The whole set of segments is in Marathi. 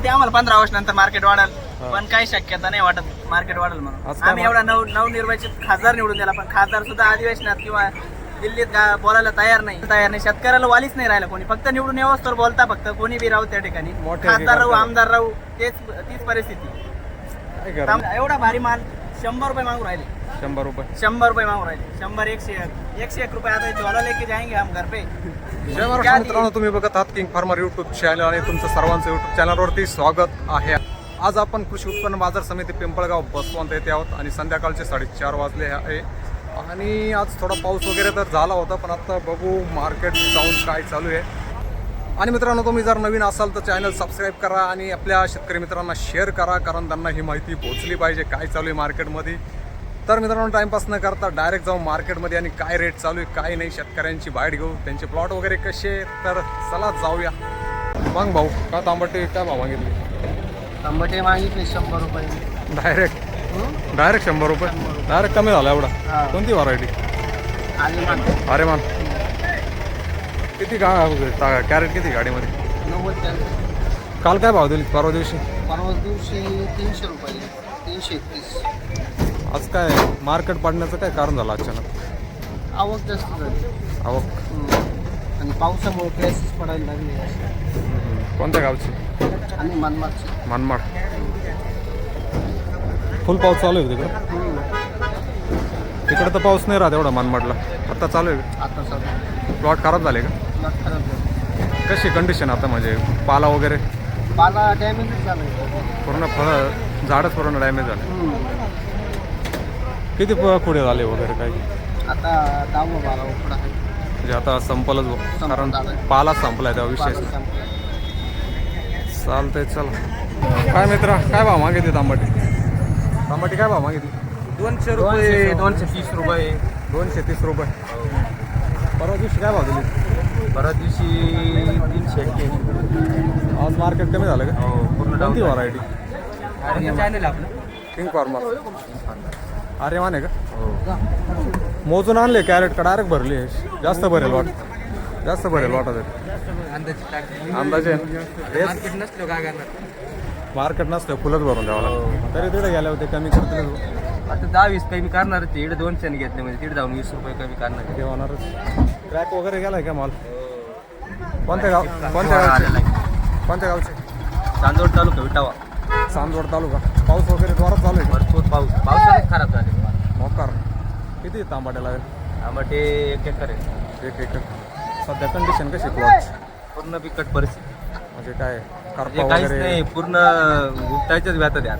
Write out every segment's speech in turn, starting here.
होते आम्हाला पंधरा वर्ष नंतर मार्केट वाढेल पण काही शक्यता नाही वाटत मार्केट वाढेल म्हणून. आम्ही एवढा नव नवनिर्वाचित खासदार निवडून दिला पण खासदार सुद्धा अधिवेशनात किंवा दिल्लीत बोलायला तयार नाही. तयार नाही. शेतकऱ्याला वालीच नाही राहिला कोणी. फक्त निवडून यावंच तर बोलता फक्त. कोणी बी राहू त्या ठिकाणी. खासदार राहू आमदार राहू तेच तीच परिस्थिती. एवढा भारी माल शंभर रुपये मागू राहिले. शंभर रुपये. शंभर रुपये मागू राहिले. शंभर एकशे एक एकशे एक रुपये आता झोला लेके जाएंगे हम घर पे. जय महाराष्ट्र मित्रांनो तुम्ही बघत आहात किंग फार्मर युट्यूब चॅनल आणि तुमचं सर्वांचं युट्यूब चॅनलवरती स्वागत आहे. आज आपण कृषी उत्पन्न बाजार समिती पिंपळगाव बसवंत येथे आहोत आणि संध्याकाळचे साडेचार वाजले आहे. आणि आज थोडा पाऊस वगैरे तर झाला होता पण आता बघू मार्केट जाऊन काय चालू आहे. आणि मित्रांनो तुम्ही जर नवीन असाल तर चॅनल सबस्क्राईब करा आणि आपल्या शेतकरी मित्रांना शेअर करा कारण त्यांना ही माहिती पोहोचली पाहिजे काय चालू आहे मार्केटमध्ये तर मित्रांनो टाइमपास न करता डायरेक्ट जाऊन मार्केटमध्ये आणि काय रेट चालू आहे काय नाही शेतकऱ्यांची बाईट घेऊ त्यांचे प्लॉट वगैरे कसे तर चला जाऊया. मग भाऊ का तांबटे काय भाव मागितले? टमाटे मागितले शंभर रुपये. डायरेक्ट डायरेक्ट शंभर रुपये? डायरेक्ट कमी झाला एवढा. कोणती व्हरायटी अरे मान किती का कॅरेट किती गाडीमध्ये? नव्वद काल काय भाव दिली? परवा दिवशी? परवा दिवशी तीनशे रुपये. तीनशे एकतीस. आज काय मार्केट पाडण्याचं काय कारण झालं अचानक? आवक जास्त झाली. आवक. आणि पावसामुळे क्लासेस पडायला लागले. कोणत्या गावची? आणि मनमागचे मनमाड. फुल पाऊस चालू आहे का तिकडं? तिकडं तर पाऊस नाही राहत एवढा मनमाडला. आता चालू आहे आता सध्या प्लॉट खराब झाले का? प्लॉट खराब झाले कशी कंडिशन आता म्हणजे पाला वगैरे? पाला डॅमेज झाला पूर्ण फळं झाडच पूर्ण डॅमेज झाले. किती प- पुढे झाले वगैरे काही? आता दहावा बारा उकडा आहे. म्हणजे आता संपलच बुवा. कारण. पाला संपलाय त्या पाला संपला. चालतंय चला. काय मित्रा काय भाव मागितली तांबटी? तांबटी काय भाव मागितली? दोनशे रुपये दोनशे तीस रुपये. दोनशे तीस रुपये. परवा दिवशी काय भाव दिली? परवा दिवशी तीनशे एक्क्याऐंशी आज मार्केट कमी झालं का? हो पूर्ण कोणती व्हरायटी चॅनल आपलं. किंग फार्मर अरे माने का? मोजून आणले कॅरेट का डायरेक्ट भरली. जास्त भरेल वाट जास्त भरेल वाटत. आहे. अंदाजे. मार्केट नसलं काय करणार मार्केट नसतं फुलच भरून द्यावं लागतं. तरी तिथे गेल्या होते कमी करतील आता दहा वीस कमी करणार ते इकडे दोनशे घेतले म्हणजे तिकडे जाऊन वीस रुपये कमी करणार ते होणारच. ट्रॅक वगैरे गेलाय का माल? कोणत्या गाव कोणत्या गावचे? कोणत्या गावचे? चांदोड तालुका विटावा. चांदवड तालुका. पाऊस वगैरे जोरात चालू आहे भरपूर पाऊस. पावसाने खराब झाले. का? मोकार. किती तांबाट्या लागेल? टमाटे एक एकर आहे. एक एक सध्या कंडिशन कशी प्लॉट पूर्ण बिकट परिस्थिती. म्हणजे काय म्हणजे करपा काहीच वगैरे? नाही पूर्ण उपटायच्याच व्यात द्या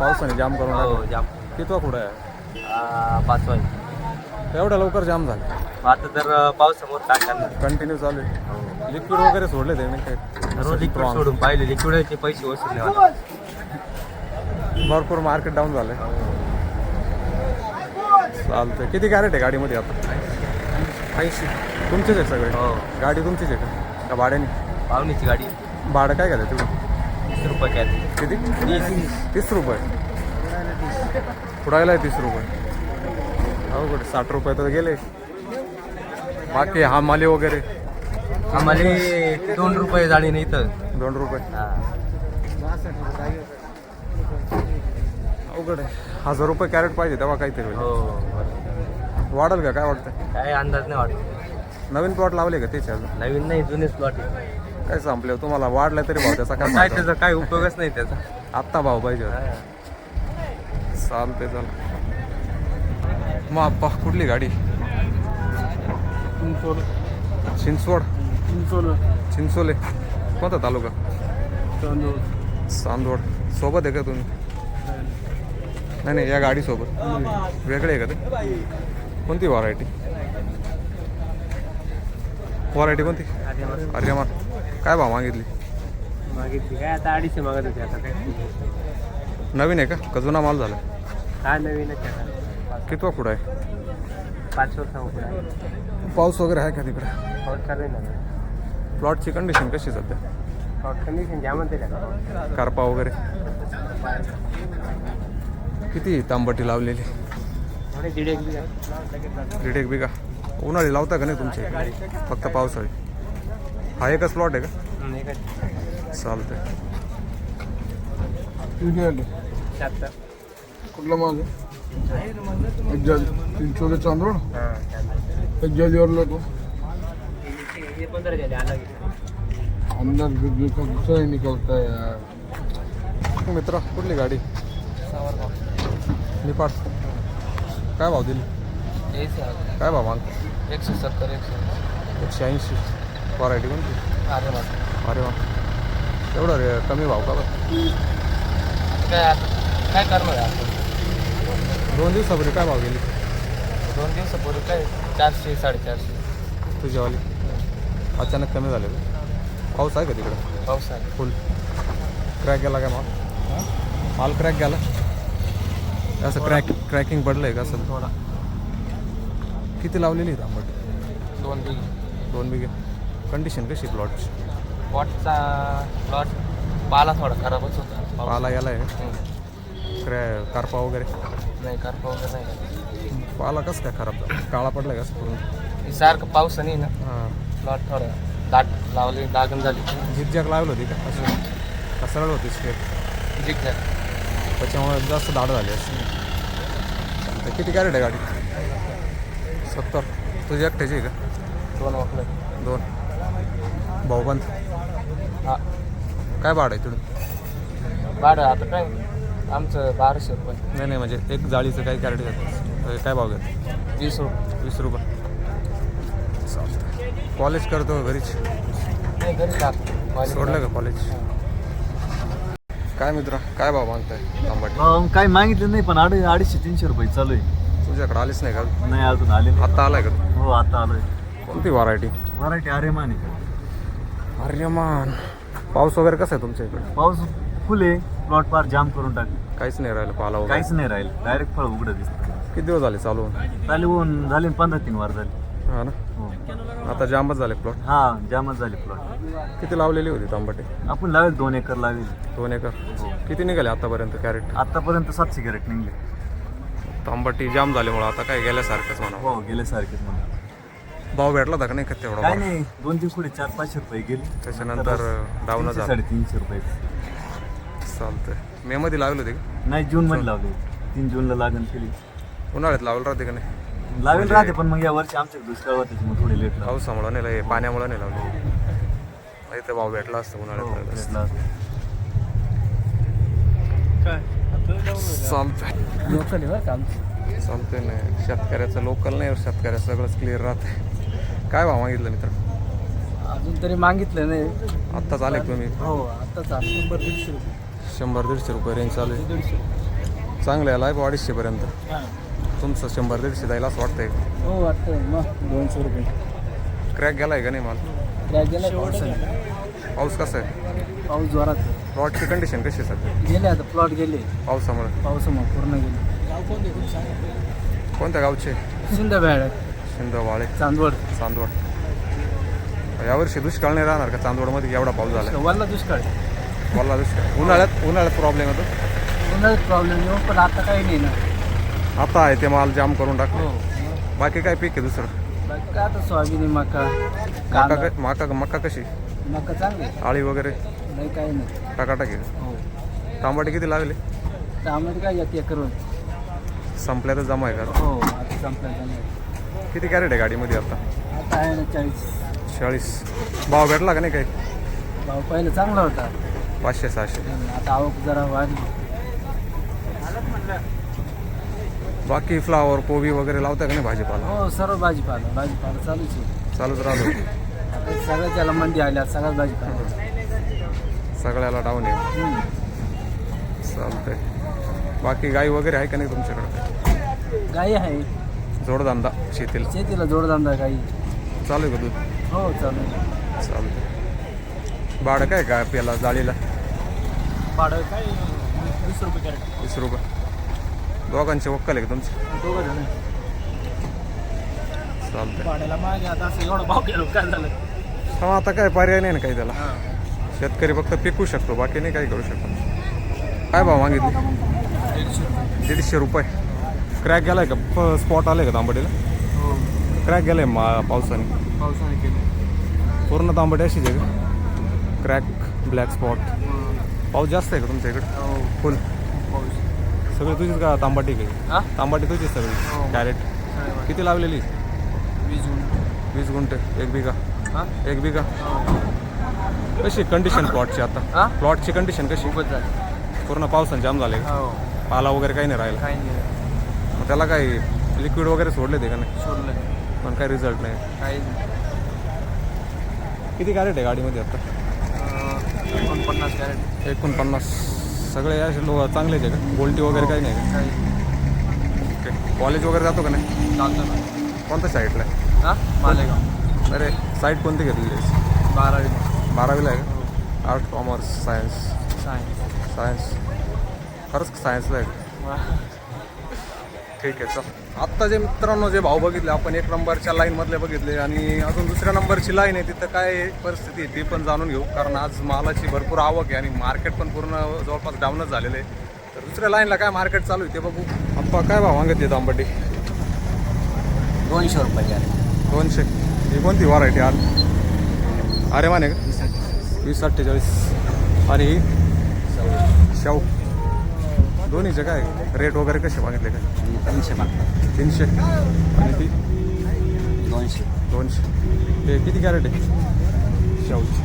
पावसाने जाम करून हो टाकलं. जाम कितवा कुठं आहे? आ, पाच वाजे एवढ्या लवकर जाम झाले. आता जर पावसामुळे काय करणार कंटिन्यू चालू आहे. लिक्विड वगैरे सोडले ते रोज काय लिक्विड. सोडून पाहिले लिक्विडचे पैसे वसूल. भरपूर मार्केट डाऊन झालंय. चालतंय. किती कॅरेट आहे गाडीमध्ये आता? ऐंशी. तुमचेच आहे सगळे? हो. गाडी तुमचीच आहे का? का भाड्याने? पाहुणीची गाडी. भाडं काय घालं तुम्ही? तीस रुपये कॅट किती? तीस. रुपये. आहे तीस रुपये. अवघड साठ रुपये तर गेले. बाकी हामाली वगैरे. आम्हाला दोन रुपये जाळी नाही तर. दोन रुपये. अवघड आहे. हजार रुपये कॅरेट पाहिजे तेव्हा काहीतरी होईल. हो वाढेल का? काय वाटतं काय अंदाज नाही वाटत. नवीन प्लॉट लावले का त्याचे अजून? नवीन नाही जुनेच प्लॉट काय संपले तुम्हाला वाढलं तरी भाव त्याचा काय काय फायदा? त्याचा काय उपयोगच नाही त्याचा. आत्ता भाव पाहिजे होता. चालते चाल मग आप्पा कुठली गाडी? चिंचवड? चिंचोले कोणता तालुका चांदवड सोबत आहे का तुम्ही नाही नाही या गाडीसोबत वेगळे आहे का ते कोणती व्हरायटी व्हरायटी कोणती अरे काय भाव मागितली मागितली काय आता अडीचशे मागत होते आता काय नवीन आहे का का जुना माल झाला काय आता कितवा कुठं आहे पाच वर्ष पाऊस वगैरे आहे का तिकडे पाऊस चालू आहे ना प्लॉटची कंडिशन कशी आहे सध्या? कंडिशन कारपा वगैरे? किती तांबटी लावलेली? थोडे दीड एक बी दीड एक बिघा. उन्हाळी लावता का नाही तुमचे? फक्त पावसाळी. हा एकच प्लॉट आहे का? चालतंय. कुठला माल एक जाली तीन छोले चांदोड एक हे झाले अलग अंदर ही निकलता है यार मित्र कुठली गाडी? निपाट. काय भाव दिली? काय भाव मागतो एकशे सत्तर एकशे एकशे ऐंशी. व्हरायटी कोणती? अरे वा. अरे वा. एवढं रे कमी भाव का काय काय करणार आहे दोन दिवसापूर्वी काय भाव गेली? दोन दिवसापूर्वी काय? चारशे साडेचारशे. तुझ्यावाली? अचानक कमी झाले. का? पाऊस आहे का तिकडं? पाऊस आहे. फुल क्रॅक गेला काय माल? माल क्रॅक गेला? असं क्रॅक क्रॅकिंग पडलं आहे का असं? थोडा. किती लावलेली आंबट? दोन बिघे. दोन बिघे. कंडिशन कशी प्लॉटची पॉटचा प्लॉट पाला थोडा खराबच होता. पाला याला आहे. क्रॅ कारपा वगैरे? नाही करपा वगैरे नाही. पाला कसं काय खराब झाला? काळा पडला का असं पूर्ण? सारखं पाऊस नाही ना. हां. प्लॉट थोडं दाट लावली लागण झाली. झिकझॅक लावली होती का? असं. का सरळ होती स्टेप जिंकल्या त्याच्यामुळे जास्त दाढ झाली असं तर किती कॅरेट आहे गाडी? सत्तर. तुझी एकट्याची आहे का? दोन वाकलं. दोन. भाऊबंद हा. काय भाडं आहे तिथून भाडं आता काय? आमचं बाराशे रुपये. नाही नाही म्हणजे एक जाळीचं काय कॅरेट घेतो काय भाव घेतो वीस रुपये. वीस रुपये. कॉलेज करतो घरीच. सोडलं का कॉलेज? काय मित्र काय भाव मागताय काय मागितलं नाही पण अडी अडीचशे तीनशे रुपये चालू आहे. तुझ्याकडे आलीच नाही का? नाही अजून आले नाही. आत्ता आलाय का? हो आता आलोय. कोणती व्हरायटी व्हरायटी आर्यमान आहे अरे पाऊस वगैरे कसा आहे तुमच्या इकडे? पाऊस फुल प्लॉट पार जाम करून टाक काहीच नाही राहिलं पाला वगैरे? काहीच नाही राहील. डायरेक्ट फळ उघडं दिसतं. किती दिवस झाले चालू होऊन? चालू होऊन झाले पंधरा तीन वार झाले. हा ना. आता जामच झाले प्लॉट हा जामच झाले प्लॉट किती लावलेली होती तांबटे? आपण लावेल दोन एकर लावेल. दोन एकर. किती निघाले आतापर्यंत कॅरेट आतापर्यंत सातशे कॅरेट निघले. तांबटी जाम झाल्यामुळे आता काय गेल्यासारखंच म्हणा. हो गेले सारखेच म्हणून भाव भेटला होता का नाही का तेवढा काय? नाही दोन तीन कुठे चार पाचशे रुपये गेले. त्याच्यानंतर डाऊन झालं. साडेतीनशे रुपये. चालतंय. मे मध्ये लावली होती नाही जून मध्ये लावले. तीन जूनला लागण केली. उन्हाळ्यात लावलं राहते का नाही? लावेल म्हणजे- राहते पण मग या वर्षी आमच्या दुष्काळ होते त्याच्यामुळे थोडी लेट लावली. पावसामुळं नाही लावली, पाण्यामुळं नाही लावली. नाही तर भाव भेटला असतं हो, उन्हाळ्यात भेटला असता. चालतंय. चालतंय नाही शेतकऱ्याचं लोकल नाही शेतकऱ्याचं सगळंच क्लिअर राहते काय भाव मागितलं मित्र? अजून तरी मागितलं नाही. आत्ताच आले तुम्ही? हो आता शंभर दीडशे रुपये. शंभर दीडशे रुपये रेंज चालू आहे. दीडशे चांगलं आहे लाईफ अडीचशेपर्यंत तुमचं शंभर दीडशे जाईल असं वाटतंय? हो वाटतं मग. दोनशे रुपये. क्रॅक गेलाय का नाही माल? क्रॅक गेला पाऊस कसा आहे? पाऊस जोरात प्लॉटची कंडिशन कशी आहे सध्या गेले आता प्लॉट गेले. पावसामुळे. पावसामुळे पूर्ण गेले. कोणत्या गावचे? शिंदबॅड शिंदवाळे चांदवड. चांदवड. यावर्षी दुष्काळ नाही राहणार का? चांदवडमध्ये एवढा पाऊस झाला वल्ला दुष्काळ मला दुष्काळ. उन्हाळ्यात उन्हाळ्यात प्रॉब्लेम येतो? उन्हाळ्यात प्रॉब्लेम येऊ पण आता काही नाही ना. आता आहे ते माल जाम करून हो. टाकले बाकी काय पीक आहे दुसरं? बाकी काय आता सोयाबीन मका मका कांदा. मका मका कशी? मका चांगली आळी वगैरे? नाही काही नाही. टाकाटाकी हो. तांबाटे किती लागले? त्यामध्ये काय एक एकरून संपल्यातच जमा आहे का? हो आता संपलं नाही किती कॅरेट आहे गाडीमध्ये आता? आता आहे ना चाळीस. चाळीस. भाव भेटला का नाही काही? भाव पहिलं चांगला होता. पाचशे सहाशे. आता आवक जरा वाढली. बाकी फ्लावर कोबी वगैरे लावता का नाही भाजीपाला? हो सर्व भाजीपाला भाजीपाला चालूच आहे. चालूच राहतो. आता सगळ्याच याला मंडी आल्या सगळ्याच भाजीपाला. सगळ्याला डाऊन आहे. हम्म. चालतंय. बाकी गाई वगैरे आहे का नाही तुमच्याकडे? गाई आहे. जोडधंदा शेतीला. शेतीला जोडधंदा गाई. चालू आहे का दूध? हो चालू आहे. चालतंय. भाडं काय काय आपल्याला जाळीला? भाडं काय वीस रुपये कॅरेट. वीस रुपये. दोघांचे वक्कल आहे का तुमचे? दोघं जण चालतंय. भाड्याला मागे आता असं एवढं भाव केलं काय झालं? हा आता काय पर्याय नाही ना काही त्याला. शेतकरी फक्त पिकू शकतो बाकी नाही काही करू शकत. काय भाव मागितले? दीडशे रुपये. क्रॅक गेलाय का? स्पॉट आलाय का तांबडीला? हो. क्रॅक गेलाय मा पावसाने. पावसाने केलं पूर्ण तांबडी अशीच आहे क्रॅक ब्लॅक स्पॉट पाऊस जास्त आहे का तुमच्या इकडे? हो. फुल पाऊस सगळी तुझीच का तांबाटी काही? हा? तांबाटी तुझीच हो. सगळी कॅरेट किती लावलेली? वीज वीस गुंठे. एक बिघा. हा? एक बिघा. हो. कशी कंडिशन प्लॉटची हा? आता प्लॉटची कंडिशन कशी? खूपच झालं. पूर्ण पावसाने जाम झाले हो. पाला वगैरे काही नाही राहिला. काही नाही मग त्याला काही लिक्विड वगैरे सोडले ते का नाही? सोडलं पण काही रिझल्ट नाही. काही नाही. किती कॅरेट आहे गाडीमध्ये आता? एकोणपन्नास कॅरेट एकोणपन्नास. सगळे असे लोक चांगलेच आहे का? गोल्टी वगैरे काही नाही काही का ओके. कॉलेज वगैरे जातो का नाही? चालतं ना. कोणत्या साईडला? आहे हा? मालेगाव. अरे साईड कोणती घेतलेली आहे बारावी. बारावीला आहे का? Art commerce science. Science. Science. खरंच सायन्सला आहे. का? ठीक आहे चल. आत्ता जे मित्रांनो जे भाव बघितले आपण एक नंबरच्या लाईनमधले बघितले आणि अजून दुसऱ्या नंबरची लाईन आहे तिथं काय परिस्थिती आहे ती पण जाणून घेऊ. कारण आज मालाची भरपूर आवक आहे आणि मार्केट पण पूर्ण जवळपास डाऊनच झालेलं आहे. तर दुसऱ्या लाईनला काय मार्केट चालू आहे ते बघू. आप्पा काय भाव मागितले तांबटी दोनशे रुपये दोनशे. ही कोणती व्हरायटी आल अरे माने का? वीस अठ्ठेचाळीस. आणि शाहू. दोन्हीचे काय? रेट वगैरे कसे मागितले काय? तीनशे मागतात तीनशे. आणि ती? दोनशे. दोनशे. हे किती कॅरेट आहे? शाहूची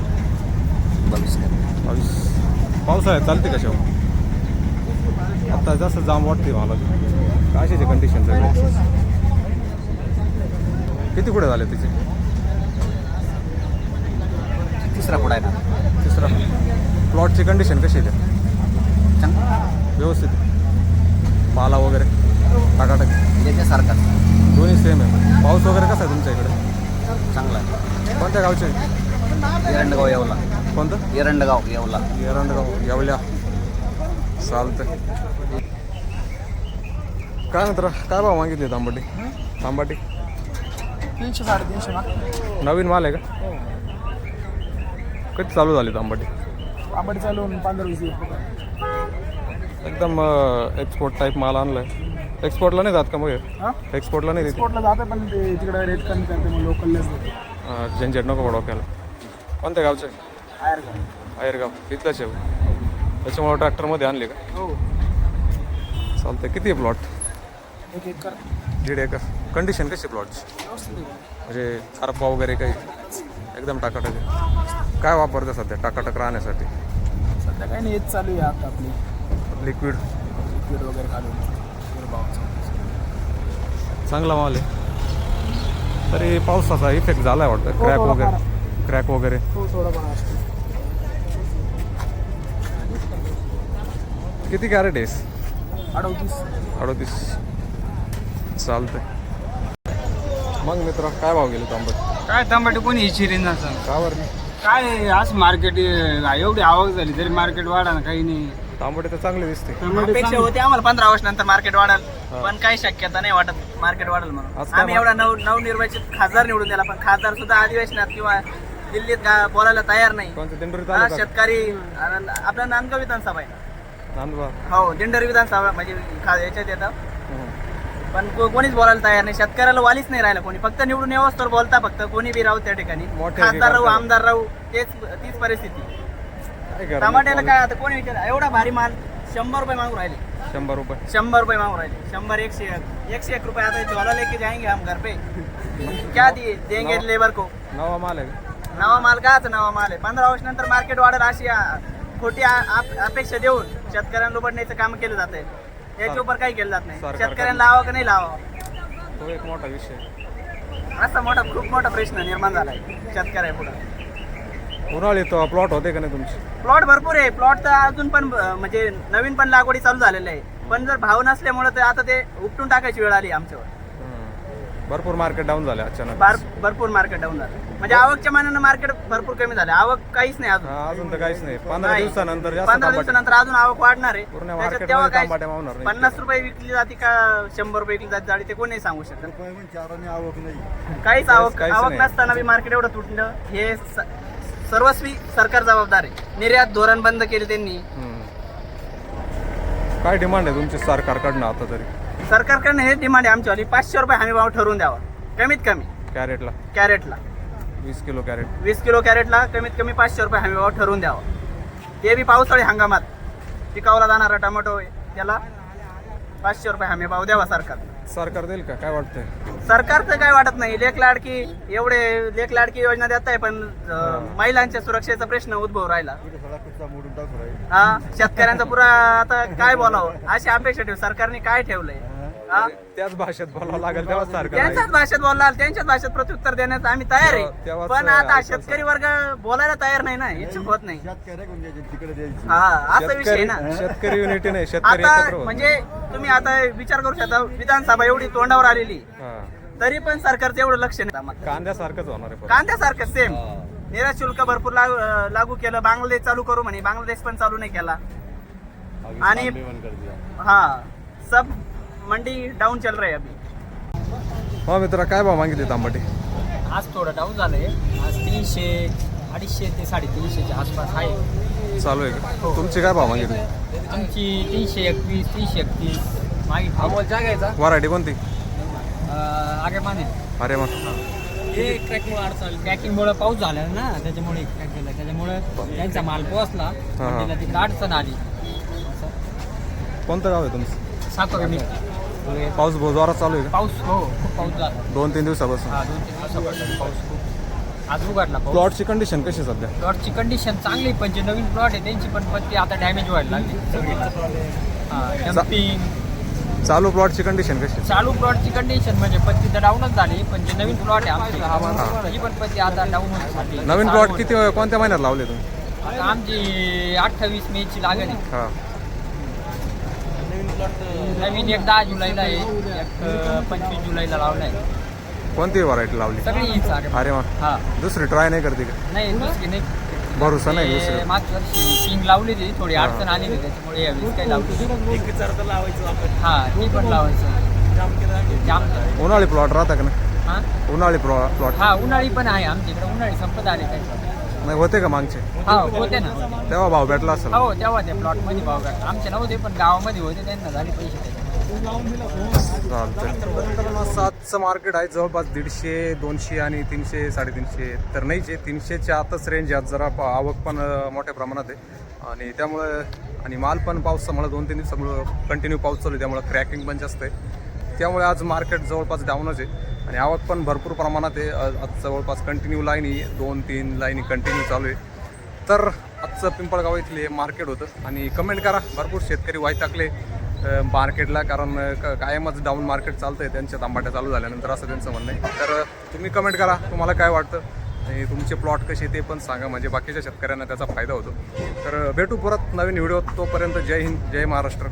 बावीस कॅरेट. बावीस. पावसाळ्यात चालते का शाहू आता जास्त जाम वाटते मला. कशाचे कंडिशन किती कुठे झाले तिचे? तिसरा पुढा आहे ना? तिसरा. प्लॉटची कंडिशन कशी आहे त्या? व्यवस्थित. पाला वगैरे टाकाटाक. याच्यासारखा. दोन्ही सेम आहे. पाऊस वगैरे कसा आहे तुमच्या इकडे? चांगला आहे. कोणत्या गावचे? एरंडगाव येवला. कोणतं? एरंडगाव येवला. एरंडगाव येवल्या. चालतं काय मित्र काय भाव मागितले तांबाटी? तांबाटी? तीनशे साडेतीनशे माग नवीन माल आहे का? कधी चालू झाली तांबाटी? आंबट चालून पंधरा वीस दिवस. एकदम एक्सपोर्ट टाईप माल आणलाय. एक्सपोर्टला नाही जात का मग हा? एक्सपोर्टला नाही देते. एक्सपोर्टला जाते पण ते तिकडे रेट कमी करते मग झंझट नको डोक्याला कोणत्या गावचं? का आयरगाव. इथलंच आहे. त्याच्यामुळे ट्रॅक्टरमध्ये आणले का? हो. चालतंय. किती आहे प्लॉट एक एक कर दीड एकर. कंडिशन कशी प्लॉटची व्यवस्थित आहे. म्हणजे खारपा वगैरे काही? एकदम टाकाटक आहे. काय वापरतं सध्या? टाकाटक राहण्यासाठी? सध्या काही नाही हेच चालू आहे आता आपली. लिक्विड. लिक्विड वगैरे घालून चांगला माल आहे. तरी पावसाचा इफेक्ट झालाय वाटतं. हो, क्रॅक थोडाफार. वगैरे. क्रॅक वगैरे. हो थोडा पण असतो. किती कॅरेट आहेस अडवतीस अडोतीस. चालतंय. मग मित्र काय भाव गेले तांबट? काय टमाटे कोणी इचिरी बरं? नाही काय आज मार्केट एवढी आवक झाली तरी मार्केट वाढा ना काही नाही. तांबटे तर चांगले दिसते. अपेक्षा होती आम्हाला पंधरा वर्ष नंतर मार्केट वाढेल पण काही शक्यता नाही वाटत मार्केट वाढेल म्हणून. आम्ही एवढा नव नवनिर्वाचित खासदार निवडून दिला पण खासदार सुद्धा अधिवेशनात किंवा दिल्लीत बोलायला तयार नाही. हा, शेतकरी आपला नांदगाव विधानसभा आहे. नांदगाव? हो दिंडोरी विधानसभा म्हणजे याच्यात येतं. हम्म. पण को- कोणीच बोलायला तयार नाही. शेतकऱ्याला वालीच नाही राहिला कोणी. फक्त निवडून यावंच तर बोलता फक्त. कोणी बी राहू त्या ठिकाणी. मोठे खासदार राहू आमदार राहू तेच तीच परिस्थिती? टमाट्याला काय आता कोणी विचार एवढा भारी माल शंभर रुपये मागून राहिले. शंभर रुपये. शंभर रुपये मांग रहे थे शंबर एक. से एक एक से एक रुपये आता ज्वाला लेके जाएंगे हम घर पे. क्या दिए? देंगे लेबर को. नवा माल आहे. नवा माल काच नवा माल आहे? पंधरा वर्ष नंतर मार्केट वाढेल अशी खोटी अपेक्षा देऊन शेतकऱ्यांना लुबडण्याचं काम केलं जात आहे. याच्या उपर काही केलं जात नाही. शेतकऱ्यांना लावावं का नाही लावावं तो एक मोठा विषय आहे. असा मोठा खूप मोठा प्रश्न निर्माण झालाय शेतकऱ्या पुढे उन्हाळी तो प्लॉट होते का नाही तुमचे? प्लॉट भरपूर आहे. प्लॉट तर अजून पण म्हणजे नवीन पण लागवडी चालू झालेल्या आहे. पण जर भाव नसल्यामुळे तर आता ते उपटून टाकायची वेळ आली आमच्यावर. हम्म. भरपूर मार्केट डाऊन झाले अचानक. फार भरपूर मार्केट डाऊन झालं. म्हणजे आवकच्या मानानं मार्केट भरपूर कमी झालं. आवक काहीच नाही अजून. हा, अजून तर काहीच नाही. पंधरा नाही. दिवसानंतर जास्त पंधरा तांबट दिवसानंतर अजून आवक वाढणार आहे. पूर्ण त्याच्यात market तेव्हा मध्ये काय तांबाट्या मावणार नाही. पन्नास रुपये विकली जाते का शंभर रुपये विकली जाते जाडी ते कोणी सांगू शकत काहीच आवक काहीच आवक नाही. नसताना बी मार्केट एवढं तुटलं. हे स- सर्वस्वी सरकार जबाबदार आहे. निर्यात धोरण बंद केले त्यांनी. काय डिमांड आहे तुमची सरकारकडनं आता तरी? सरकारकडनं हे डिमांड आहे आमच्यावाली. पाचशे रुपये हमी भाव ठरवून द्यावा. कमीत कमी. कॅरेटला? कॅरेटला. वीस किलो कॅरेट. वीस किलो कॅरेटला कमीत कमी पाचशे रुपये हमी भाव ठरवून द्यावा. ते बी पावसाळी हंगामात. पिकावला जाणारा टोमॅटो आहे, त्याला पाचशे रुपये हमी भाव द्यावा सरकार सरकार देईल का? काय वाटतंय? सरकारचं काय वाटत नाही. लेख लाडकी एवढे लेख लाडकी योजना देत आहे पण अं, महिलांच्या सुरक्षेचा प्रश्न उद्भव राहिला. हा शेतकऱ्यांचा पुरा आता काय बोलावं? अशी अपेक्षा ठेव सरकारने काय ठेवलंय? त्याच भाषेत बोलावं लागेल तेव्हा सरकार त्यांच्याच भाषेत बोलला त्यांच्याच भाषेत प्रत्युत्तर देण्यास आम्ही तयार तेव्हा- आहे. तेव्हाच पण आता. शेतकरी वर्ग बोलायला तयार नाही ना इच्छुक होत नाही. हा असा विषय आहे शेतकरी ना. शेतकरी युनिटी नाही शेतकरी एकत्र आता होत. म्हणजे तुम्ही आता विचार करू शकता विधानसभा एवढी तोंडावर आलेली. हा. तरी पण सरकारचं एवढं लक्ष नाही. कांद्यासारखंच होणार आहे परत. कांद्यासारखं सेम निर्यात शुल्क भरपूर लागू लागू केलं बांगलादेश चालू करू म्हणे बांगलादेश पण चालू नाही केला. आणि हा सब मंडी डाऊन चल रही है अभी। हो मित्रा काय भाव मागितले तांबटे? आज थोडं डाऊन झालंय. आज तीनशे अडीचशे ते साडेतीनशेच्या आसपास आहे. चालू आहे का? तुमचे काय भाव मागितले? आमची तीनशे एकवीस तीनशे एकतीस. मागे घ्यायचा व्हरायटी कोणती? आगे माने अरे मग पॅकिंगमुळे पाऊस झाला ना त्याच्यामुळे झालं त्याच्यामुळे त्यांचा माल पोहोचला. हा. त्याला तिकडे अडचण आली. कोणतं गाव आहे तुमचं? सातो पाऊस बहुत जोरात चालू आहे का? पाऊस हो खूप पाऊस झाला. दोन तीन दिवसापासून. हा दोन तीन दिवसापासून पाऊस खूप आज उघडला पाऊस. प्लॉटची कंडिशन कशी आहे सध्या? प्लॉटची कंडिशन चांगली पण जे नवीन प्लॉट आहे त्यांची पण पत्ती आता डॅमेज व्हायला लागली. सगळी हा डम्पिंग चालू प्लॉटची कंडिशन कशी आहे? चालू प्लॉटची कंडिशन म्हणजे पत्ती तर डाऊनच झाली पण जे नवीन प्लॉट आहे आमची त्याची पण पत्ती आता डाऊन झाली. नवीन प्लॉट किती कोणत्या महिन्यात लावले तुम्ही? आता आमची अठ्ठावीस मे ची हा. नवीन एक दहा जुलैला आहे. एक पंचवीस जुलैला लावला आहे कोणती व्हरायटी लावली? सगळी हीच आहे. अरे मग हा. दुसरी ट्राय नाही करते का? नाही दुसरी नाही. भरोसा नाही ते दुसरी मागच्या वर्षी किंग लावली होती थोडी अडचण आली होती त्याच्यामुळे यावेळेस काही लावली हा ती पण लावायचं. जाम उन्हाळी प्लॉट राहता का नाही? हा? उन्हाळी प्लॉट हा उन्हाळी पण आहे आमच्या इकडे उन्हाळी संपत आले काही नाही होते का मागचे? हा होते ना. तेव्हा भाव भेटला असेल. हो तेव्हा ते प्लॉटमध्ये भाव भेटला. आमचे नव्हते पण गावामध्ये होते त्यांना झाले पैसे सातचं मार्केट आहे जवळपास दीडशे दोनशे आणि तीनशे साडेतीनशे. तर नाहीच आहे तीनशेच्या आतच रेंज आहे जरा आवक पण मोठ्या प्रमाणात आहे. आणि त्यामुळे आणि माल पण पावसामुळे दोन तीन दिवसामुळं कंटिन्यू पाऊस चालू आहे त्यामुळे क्रॅकिंग पण जास्त आहे. त्यामुळे आज मार्केट जवळपास डाऊनच आहे. आणि आवक पण भरपूर प्रमाणात आहे आज जवळपास कंटिन्यू लाईनी दोन तीन लाईनी कंटिन्यू चालू आहे. तर आजचं पिंपळगाव इथले मार्केट होतं. आणि कमेंट करा. भरपूर शेतकरी वाईट टाकले मार्केटला कारण क- कायमच डाऊन मार्केट चालतं आहे त्यांच्या तांबाट्या चालू झाल्यानंतर असं त्यांचं म्हणणं आहे. तर तुम्ही कमेंट करा. तुम्हाला काय वाटतं? आणि तुमचे प्लॉट कसे ते पण सांगा. म्हणजे बाकीच्या शेतकऱ्यांना त्याचा फायदा होतो. तर भेटू परत नवीन व्हिडिओ तोपर्यंत. जय हिंद जय महाराष्ट्र.